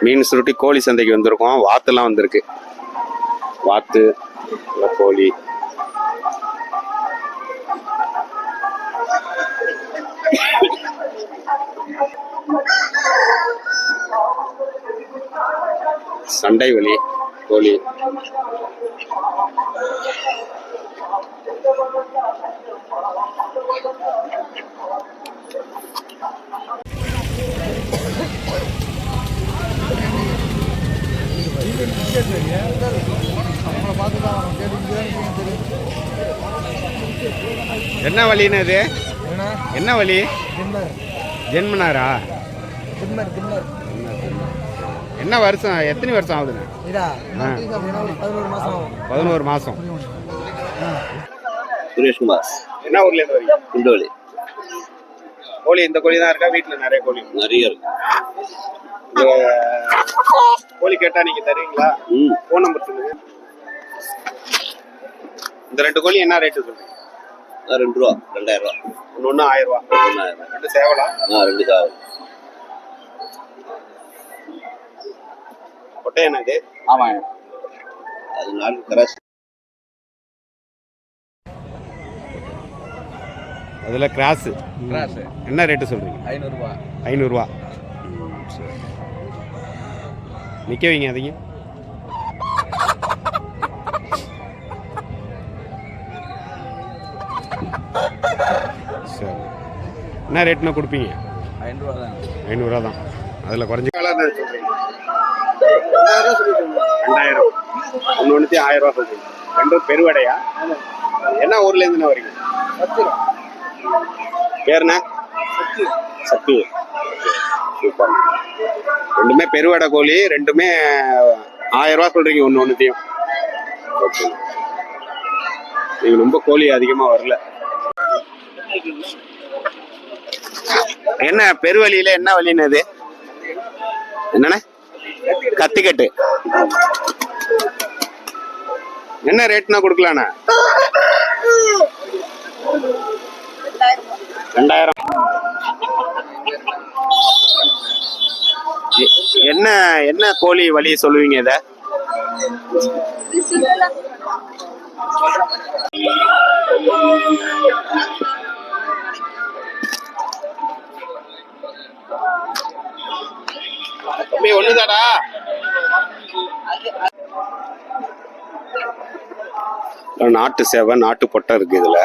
மீன் சுருட்டி கோழி சந்தைக்கு வந்திருக்கோம். வாத்துலாம் வந்திருக்கு. வாத்து கோழி. சண்டை வலி கோழி. என்ன வலின்னு இது? என்ன? வலி ஜென்மனாரா? என்ன வருஷம் எத்தனை வருஷம் ஆகுதுண்ணே. பதினோரு மாசம் சுரேஷ்குமார். என்ன ஊர்ல இருந்து வரீங்க? குண்டோலி. கோழி இந்த கோழி தான் இருக்கா? வீட்டுல நிறைய கோழி. நிறைய இருக்கு. கோழி கேட்டா நீங்க தருவீங்களா? ம். ஃபோன் நம்பர் சொல்லுங்க. இந்த ரெண்டு கோழி என்ன ரேட்டு சொல்லுங்க ஆ, ரெண்டு ரூபா ரெண்டாயிரம் ரூபா. ஒன்று ஒன்று ஆயிரம் ரூபா. ரூபா ரெண்டு சேவலா? ஆ ரெண்டு காவல் கொட்டை என்ன இது? ஆமாம். அது நாலு கராசி. அதில் கிராஸு. கிராஸ். என்ன ரேட்டு சொல்றீங்க? ஐநூறுரூவா. ஐநூறுரூவா. நிற்க வைங்க அதிக சரி. என்ன ரேட்னா கொடுப்பீங்க? ஐநூறுரூவா தான் ஐநூறுரூவா தான் அதில் குறைஞ்ச ரெண்டாயிரம். ஒன்று ஒன்றுத்தி ஆயிரம் ரூபா சொல்றீங்க ரெண்டும் பெருவடையா? என்ன ஊர்லேருந்து வரீங்க? பேருண்ணே சக்தி சூப்பர். ரெண்டுமே பெருவடை கோழி ரெண்டுமே ஆயிரம் ரூபா சொல்றீங்க ஒன்று ஒன்றுத்தையும் ஓகே ரொம்ப கோழி அதிகமாக வரல. என்ன பெருவழியில என்ன வழின்னு அது என்னண்ணே? கத்திக்கட்டு. என்ன ரேட்னா கொடுக்கலாண்ணே? ரெண்டாயிரம். என்ன என்ன கோழி வழிய சொல்லுவீங்க இத? தம்பி ஒண்ணுதாடா? நாட்டு சேவை நாட்டு பொட்டை இருக்கு இதுல.